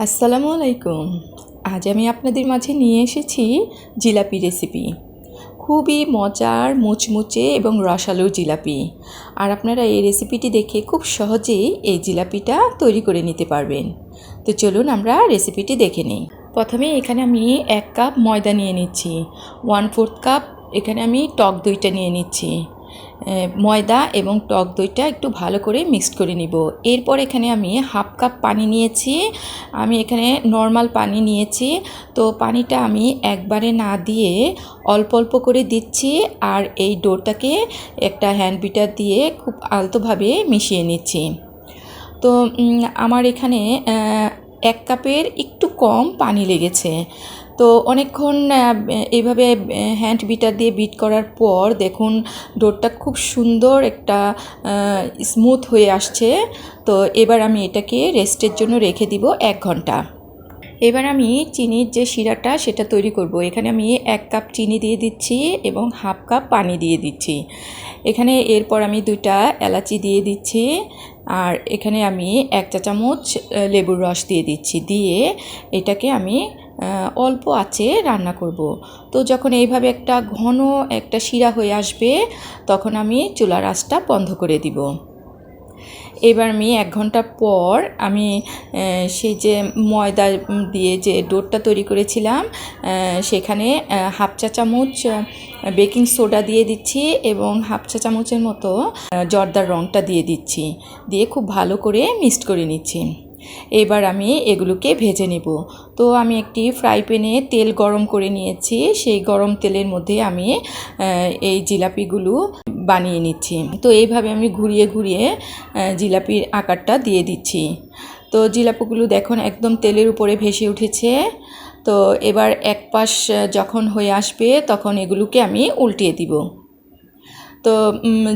আসসালামু আলাইকুম। আজ আমি আপনাদের মাঝে নিয়ে এসেছি জিলাপি রেসিপি। খুবই মজার, মুচমুচে এবং রসালো জিলাপি। আর আপনারা এই রেসিপিটি দেখে খুব সহজেই এই জিলাপিটা তৈরি করে নিতে পারবেন। তো চলুন আমরা রেসিপিটি দেখে নিই। প্রথমে এখানে আমি এক কাপ ময়দা নিয়ে নিচ্ছি। ওয়ান ফোর্থ কাপ এখানে আমি টক দইটা নিয়ে নিচ্ছি। ময়দা এবং টক দইটা একটু ভালো করে মিক্সড করে নিব। এরপর এখানে আমি হাফ কাপ পানি নিয়েছি। আমি এখানে নর্মাল পানি নিয়েছি। তো পানিটা আমি একবারে না দিয়ে অল্প অল্প করে দিচ্ছি আর এই ডোরটাকে একটা হ্যান্ড বিটার দিয়ে খুব আলতোভাবে মিশিয়ে নিচ্ছি। তো আমার এখানে এক কাপের একটু কম পানি লেগেছে। তো অনেকক্ষণ এইভাবে হ্যান্ড বিটার দিয়ে বিট করার পর দেখুন, ডোরটা খুব সুন্দর একটা স্মুথ হয়ে আসছে। তো এবার আমি এটাকে রেস্টের জন্য রেখে দিব এক ঘণ্টা। এবার আমি চিনির যে শিরাটা, সেটা তৈরি করব। এখানে আমি এক কাপ চিনি দিয়ে দিচ্ছি এবং হাফ কাপ পানি দিয়ে দিচ্ছি। এখানে এরপর আমি দুইটা এলাচি দিয়ে দিচ্ছি আর এখানে আমি এক চা চামচ লেবুর রস দিয়ে দিচ্ছি। দিয়ে এটাকে আমি অল্প আছে, রান্না করব। তো যখন এইভাবে একটা ঘন একটা শিরা হয়ে আসবে, তখন আমি চুলার আঁচটা বন্ধ করে দিব। এবার আমি এক ঘণ্টা পর আমি সেই যে ময়দা দিয়ে যে ডোরটা তৈরি করেছিলাম সেখানে হাফ চা চামচ বেকিং সোডা দিয়ে দিচ্ছি এবং হাফ চা চামচের মতো জর্দার রঙটা দিয়ে দিচ্ছি। দিয়ে খুব ভালো করে মিক্সড করে নিচ্ছি। এবার আমি এগুলোকে ভেজে নেব। তো আমি একটি ফ্রাই প্যানে তেল গরম করে নিয়েছি। সেই গরম তেলের মধ্যে আমি এই জিলাপিগুলো বানিয়ে নিচ্ছি। তো এইভাবে আমি ঘুরিয়ে ঘুরিয়ে জিলাপির আকারটা দিয়ে দিচ্ছি। তো জিলাপিগুলো দেখুন একদম তেলের উপরে ভেসে উঠেছে। তো এবার এক পাশ যখন হয়ে আসবে তখন এগুলোকে আমি উল্টিয়ে দিব। তো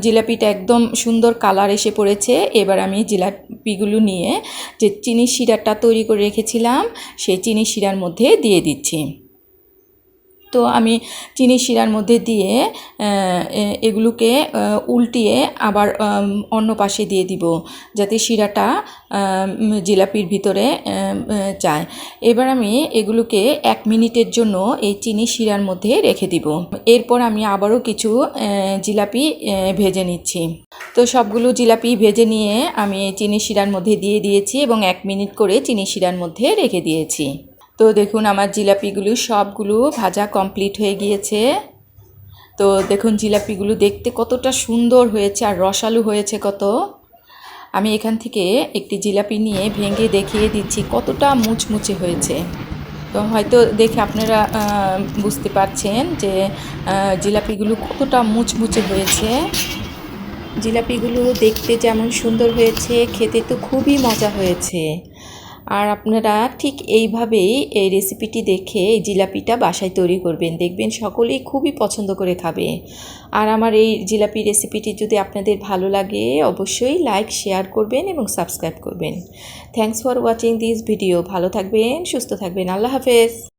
জিলাপিটা একদম সুন্দর কালার এসে পড়েছে। এবার আমি জিলাপিগুলো নিয়ে যে চিনির শিরাটা তৈরি করে রেখেছিলাম, সেই চিনির শিরার মধ্যে দিয়ে দিচ্ছি। তো আমি চিনি শিরার মধ্যে দিয়ে এগুলোকে উল্টিয়ে আবার অন্য পাশে দিয়ে দিব যাতে শিরাটা জিলাপির ভিতরে যায়। এবার আমি এগুলোকে এক মিনিটের জন্য এই চিনি শিরার মধ্যে রেখে দিব। এরপর আমি আবারও কিছু জিলাপি ভেজে নিচ্ছি। তো সবগুলো জিলাপি ভেজে নিয়ে আমি চিনি শিরার মধ্যে দিয়ে দিয়েছি এবং এক মিনিট করে চিনি শিরার মধ্যে রেখে দিয়েছি। তো দেখুন আমার জিলাপিগুলো সবগুলো ভাজা কমপ্লিট হয়ে গিয়েছে। তো দেখুন জিলাপিগুলো দেখতে কতটা সুন্দর হয়েছে আর রসালো হয়েছে কত। আমি এখান থেকে একটি জিলাপি নিয়ে ভেঙে দেখিয়ে দিচ্ছি কতটা মুচমুচে হয়েছে। তো হয়তো দেখে আপনারা বুঝতে পারছেন যে জিলাপিগুলো কতটা মুচমুচে হয়েছে। জিলাপিগুলো দেখতে যেমন সুন্দর হয়েছে, খেতে তো খুবই মজা হয়েছে। আর আপনারা ঠিক এইভাবেই এই রেসিপিটি দেখে এই জিলাপিটা বাসায় তৈরি করবেন। দেখবেন সকলেই খুবই পছন্দ করে খাবে। আর আমার এই জিলাপি রেসিপিটি যদি আপনাদের ভালো লাগে, অবশ্যই লাইক শেয়ার করবেন এবং সাবস্ক্রাইব করবেন। Thanks for watching this video ভালো থাকবেন, সুস্থ থাকবেন। আল্লাহ হাফেজ।